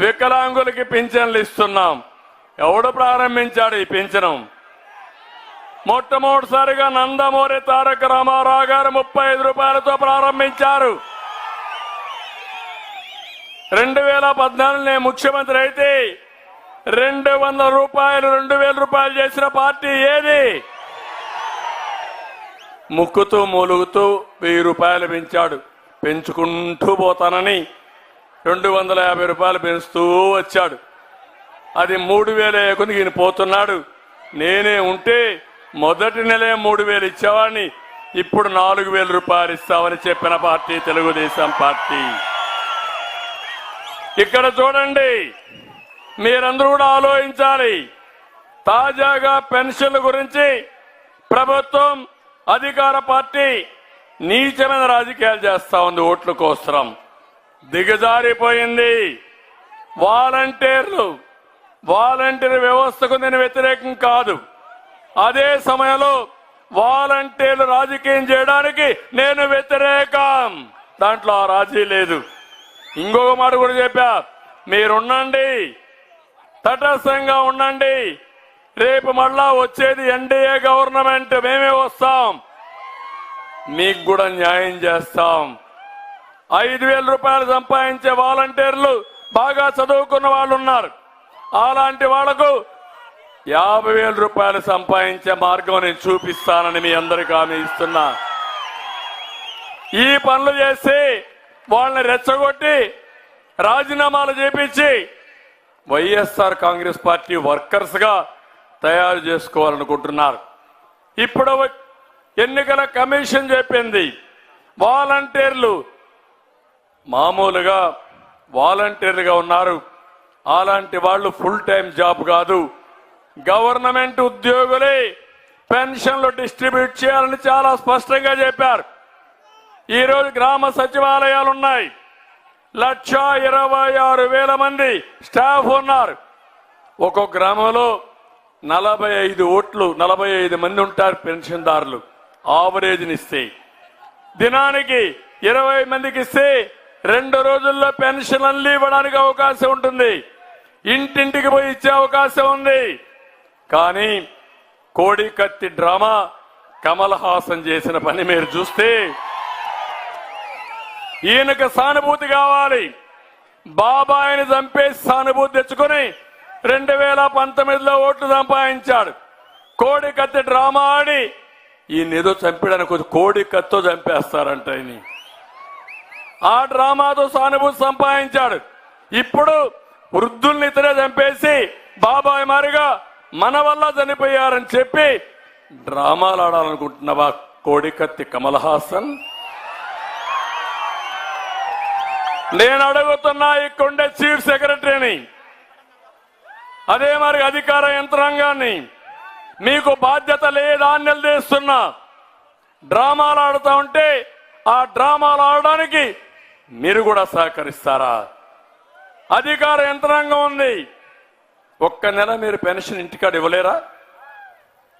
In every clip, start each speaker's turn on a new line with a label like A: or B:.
A: వికలాంగులకి పింఛన్లు ఇస్తున్నాం. ఎవడు ప్రారంభించాడు ఈ పింఛనం? మొట్టమొదటిసారిగా నందమూరి తారక రామారావు గారు ముప్పై ఐదు రూపాయలతో ప్రారంభించారు. రెండు వేల పద్నాలుగు నేను ముఖ్యమంత్రి అయితే రెండు వందల రూపాయలు రెండు వేల రూపాయలు చేసిన పార్టీ ఏది? ముక్కుతూ మూలుగుతూ వెయ్యి రూపాయలు పెంచాడు. పెంచుకుంటూ పోతానని రెండు వందల యాభై రూపాయలు పెంచుతూ వచ్చాడు. అది మూడు వేల ఈయన పోతున్నాడు. నేనే ఉంటే మొదటి నెలే మూడు వేలు ఇచ్చేవాడిని. ఇప్పుడు నాలుగు వేల రూపాయలు ఇస్తామని చెప్పిన పార్టీ తెలుగుదేశం పార్టీ. ఇక్కడ చూడండి మీరందరూ కూడా ఆలోచించాలి. తాజాగా పెన్షన్ల గురించి ప్రభుత్వం అధికార పార్టీ నీచమైన రాజకీయాలు చేస్తా ఉంది ఓట్ల కోసరం. దిగజారిపోయింది. వాలంటీర్లు వాలంటీర్ వ్యవస్థకు నేను వ్యతిరేకం కాదు. అదే సమయంలో వాలంటీర్లు రాజకీయం చేయడానికి నేను వ్యతిరేకం. దాంట్లో ఆ రాజీ లేదు. ఇంకొక మాట కూడా చెప్పా. మీరుండండి తటస్థంగా ఉండండి. రేపు మళ్ళా వచ్చేది ఎన్డీఏ గవర్నమెంట్. మేమే వస్తాం. మీకు కూడా న్యాయం చేస్తాం. ఐదు వేల రూపాయలు సంపాదించే వాలంటీర్లు బాగా చదువుకున్న వాళ్ళు ఉన్నారు అలాంటి వాళ్ళకు యాభై వేల రూపాయలు సంపాదించే మార్గం నేను చూపిస్తానని మీ అందరికీ హామీ ఇస్తున్నా. ఈ పనులు చేసి వాళ్ళని రెచ్చగొట్టి రాజీనామాలు చేపించి వైఎస్ఆర్ కాంగ్రెస్ పార్టీ వర్కర్స్గా తయారు చేసుకోవాలనుకుంటున్నారు. ఇప్పుడు ఎన్నికల కమిషన్ చెప్పింది వాలంటీర్లు మామూలుగా వాలంటీర్లుగా ఉన్నారు. అలాంటి వాళ్ళు ఫుల్ టైం జాబ్ కాదు. గవర్నమెంట్ ఉద్యోగులే పెన్షన్లు డిస్ట్రిబ్యూట్ చేయాలని చాలా స్పష్టంగా చెప్పారు. ఈరోజు గ్రామ సచివాలయాలు ఉన్నాయి. లక్ష ఇరవై ఆరు వేల మంది స్టాఫ్ ఉన్నారు. ఒక్కొక్క గ్రామంలో నలభై ఐదు ఓట్లు నలభై ఐదు మంది ఉంటారు పెన్షన్దారులు. ఆవరేజ్నిస్తే దినానికి ఇరవై మందికి ఇస్తే రెండు రోజుల్లో పెన్షన్ అల్లి ఇవ్వడానికి అవకాశం ఉంటుంది. ఇంటింటికి పోయి ఇచ్చే అవకాశం ఉంది. కానీ కోడి కత్తి డ్రామా కమల్ హాసన్ చేసిన పని మీరు చూస్తే ఈయనకు సానుభూతి కావాలి. బాబాయిని చంపేసి సానుభూతి తెచ్చుకొని రెండు వేల పంతొమ్మిదిలో ఓట్లు సంపాదించాడు. కోడి కత్తి డ్రామా ఆడి ఈయన ఏదో చంపడానికి కోడి కత్తో చంపేస్తారంట ఆయన ఆ డ్రామాతో సానుభూతి సంపాదించాడు. ఇప్పుడు వృద్ధుల్ని ఇతరే చంపేసి బాబాయ్ మారిగా మన వల్ల చనిపోయారని చెప్పి డ్రామాలు ఆడాలనుకుంటున్నావా కోడికత్తి కమల్ హాసన్ నేను అడుగుతున్నా ఇక్కడుండే చీఫ్ సెక్రటరీని అదే మరి అధికార యంత్రాంగాన్ని మీకు బాధ్యత లేదా నిలదీస్తున్నా డ్రామాలు ఆడుతా ఉంటే ఆ డ్రామాలు ఆడడానికి మీరు కూడా సహకరిస్తారా? అధికార యంత్రాంగం ఉంది. ఒక్క నెల మీరు పెన్షన్ ఇంటికాడ ఇవ్వలేరా?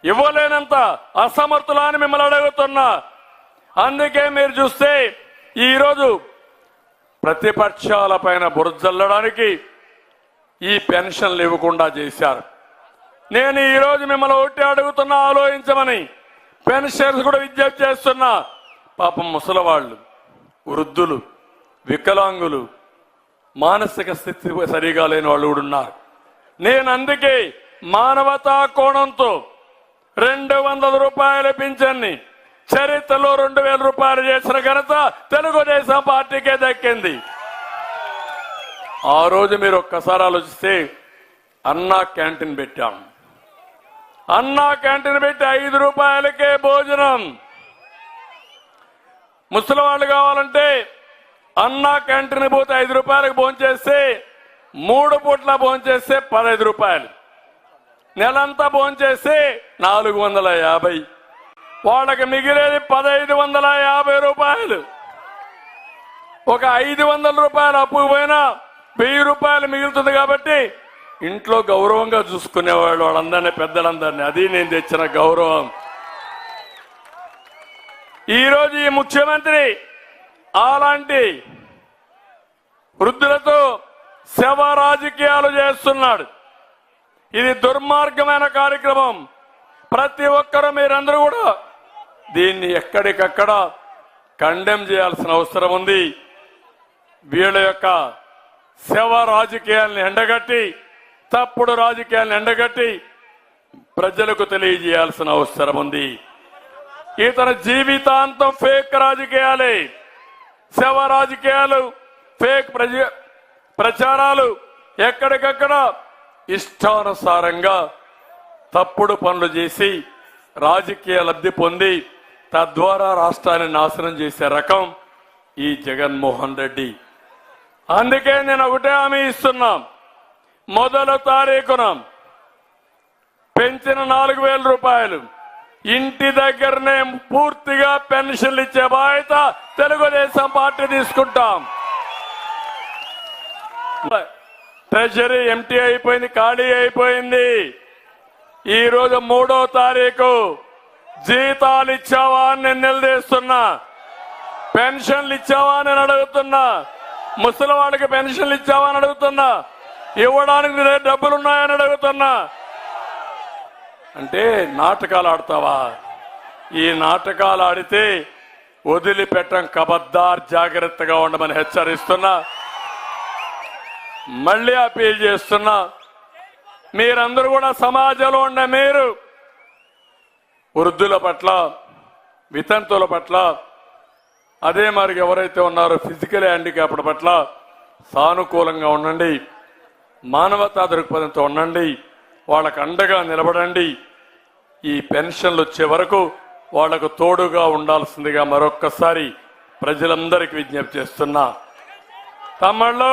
A: ఇవ్వలేనంత అసమర్థులా అని మిమ్మల్ని అడుగుతున్నా. అందుకే మీరు చూస్తే ఈరోజు ప్రతిపక్షాల పైన బురజల్లడానికి ఈ పెన్షన్లు ఇవ్వకుండా చేశారు. నేను ఈరోజు మిమ్మల్ని ఒకటి అడుగుతున్నా ఆలోచించమని. పెన్షన్స్ కూడా విజ్ఞప్తి చేస్తున్నా. పాపం ముసలవాళ్ళు వృద్ధులు వికలాంగులు మానసిక స్థితి సరిగా లేని వాళ్ళు కూడా ఉన్నారు. నేను అందుకే మానవతా కోణంతో రెండు వందల రూపాయల పింఛన్ని చరిత్రలో రెండు వేల రూపాయలు చేసిన ఘనత తెలుగుదేశం పార్టీకే దక్కింది. ఆ రోజు మీరు ఒక్కసారి ఆలోచిస్తే అన్నా క్యాంటీన్ పెట్టాం. అన్నా క్యాంటీన్ పెట్టి ఐదు రూపాయలకే భోజనం. ముసలి వాళ్ళు కావాలంటే అన్నా క్యాంటీన్ పోతే ఐదు రూపాయలకు భోంచేస్తే మూడు పూట్ల భోంచేస్తే పదహైదు రూపాయలు. నెలంతా భోంచేస్తే నాలుగు వందల యాభై. వాళ్ళకి మిగిలేది పదహైదు వందల యాభై రూపాయలు. ఒక ఐదు వందల రూపాయలు అప్పు పోయినా వెయ్యి రూపాయలు మిగులుతుంది కాబట్టి ఇంట్లో గౌరవంగా చూసుకునేవాళ్ళు వాళ్ళందరినీ పెద్దలందరినీ. అది నేను తెచ్చిన గౌరవం. ఈరోజు ఈ ముఖ్యమంత్రి అలాంటి వృద్ధులతో శవ రాజకీయాలు చేస్తున్నాడు. ఇది దుర్మార్గమైన కార్యక్రమం. ప్రతి ఒక్కరూ మీరందరూ కూడా దీన్ని ఎక్కడికక్కడ కండెమ్ చేయాల్సిన అవసరం ఉంది. వీళ్ళ యొక్క శవ రాజకీయాలను ఎండగట్టి తప్పుడు రాజకీయాలను ఎండగట్టి ప్రజలకు తెలియజేయాల్సిన అవసరం ఉంది. ఇతని జీవితాంతం ఫేక్ రాజకీయాలే. శవ రాజకీయాలు ఫేక్ ప్రజ ప్రచారాలు ఎక్కడికక్కడ ఇష్టానుసారంగా తప్పుడు పనులు చేసి రాజకీయ లబ్ధి పొంది తద్వారా రాష్ట్రాన్ని నాశనం చేసే రకం ఈ జగన్మోహన్ రెడ్డి. అందుకే నేను ఒకటే హామీ ఇస్తున్నాం. మొదల తారీఖున పెంచిన నాలుగు వేల రూపాయలు ఇంటి దగ్గరనే పూర్తిగా పెన్షన్లు ఇచ్చే బాధ్యత తెలుగుదేశం పార్టీ తీసుకుంటాం. ట్రెజరీ ఎంటీ అయిపోయింది ఖాళీ అయిపోయింది. ఈ రోజు మూడో తారీఖు జీతాలు ఇచ్చావా అని నేను నిలదీస్తున్నా. పెన్షన్లు ఇచ్చావా అని అడుగుతున్నా. ముసలి వాళ్ళకి పెన్షన్లు ఇచ్చావా అని అడుగుతున్నా. ఇవ్వడానికి నీ డబ్బులు ఉన్నాయని అడుగుతున్నా. అంటే నాటకాలు ఆడతావా? ఈ నాటకాలు ఆడితే వదిలిపెట్టం కబద్దార్ జాగ్రత్తగా ఉండమని హెచ్చరిస్తున్నా. మళ్ళీ అపీల్ చేస్తున్నా మీరందరూ కూడా సమాజంలో ఉన్న మీరు వృద్ధుల పట్ల వితంతుల పట్ల అదే మరి ఎవరైతే ఉన్నారో ఫిజికల్ హ్యాండిక్యాప్డ్ పట్ల సానుకూలంగా ఉండండి మానవతా దృక్పథంతో ఉండండి వాళ్ళకు అండగా నిలబడండి. ఈ పెన్షన్లు వచ్చే వరకు వాళ్ళకు తోడుగా ఉండాల్సిందిగా మరొక్కసారి ప్రజలందరికీ విజ్ఞప్తి చేస్తున్నా. తమ్ముళ్ళు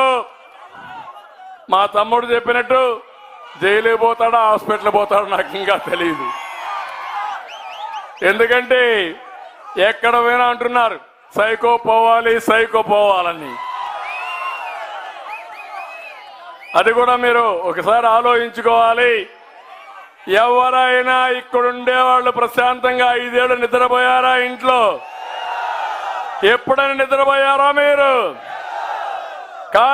A: మా తమ్ముడు చెప్పినట్టు జైలు పోతాడా హాస్పిటల్ పోతాడో నాకు ఇంకా తెలియదు ఎందుకంటే ఎక్కడ పోయినా అంటున్నారు సైకో పోవాలి సైకో పోవాలని. అది కూడా మీరు ఒకసారి ఆలోచించుకోవాలి. ఎవరైనా ఇక్కడుండే వాళ్ళు ప్రశాంతంగా ఐదేళ్ళు నిద్రపోయారా ఇంట్లో? ఎప్పుడైనా నిద్రపోయారా మీరు?